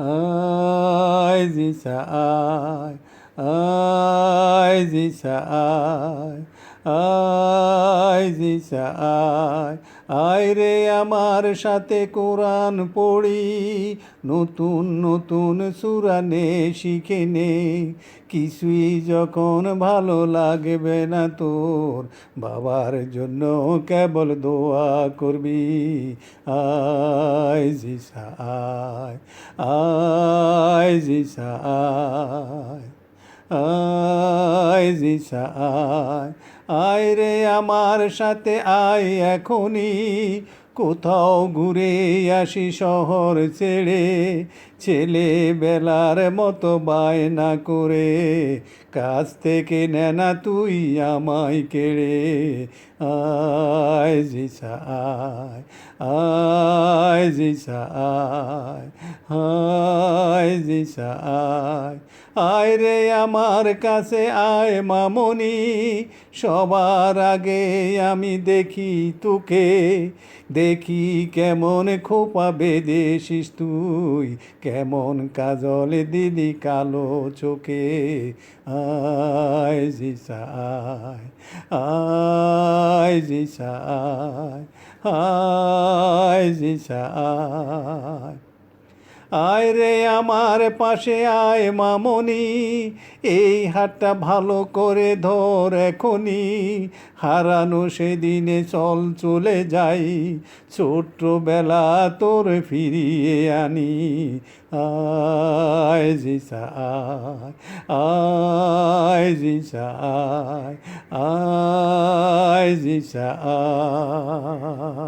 আয় দিশা আয়। আয় জিসা, আয় আয় জিসা, আয় আয় রে আমার সাথে কোরআন পড়ি, নতুন নতুন সুরানে শিখে নে। কিছুই যখন ভালো লাগবে না তোর, বাবার জন্য কেবল দোয়া করবি। আয় জিসা, আয় আয় জিসা, আয়। আয় জিসা আয় আয় রে আমার সাথে আয় এখনই। কোথাও ঘুরে আসি শহর ছেড়ে, ছেলে বেলার মতো বায়না করে, কাছ থেকে নেনা তুই আমায় কেড়ে, আয় জিসা আয় আয় জিসা আয় আয় জিসা আয় আয় রে আমার কাছে আয় মামনি, সবার আগে আমি দেখি তোকে দেখি কেমন খোপা বেদেশিস তুই, কেমন কাজল দিদি কালো চোখে। আয় জিসা আয় আয় আয় আয় আয় রে আমার পাশে আয় মামনি, এই হাতটা ভালো করে ধর এখনই হারানো সেদিনে চল চলে যাই, ছোট্টবেলা তোর ফিরিয়ে আনি। আয় জিসা আয় আয় জিসা আয় আয় জিসা আয়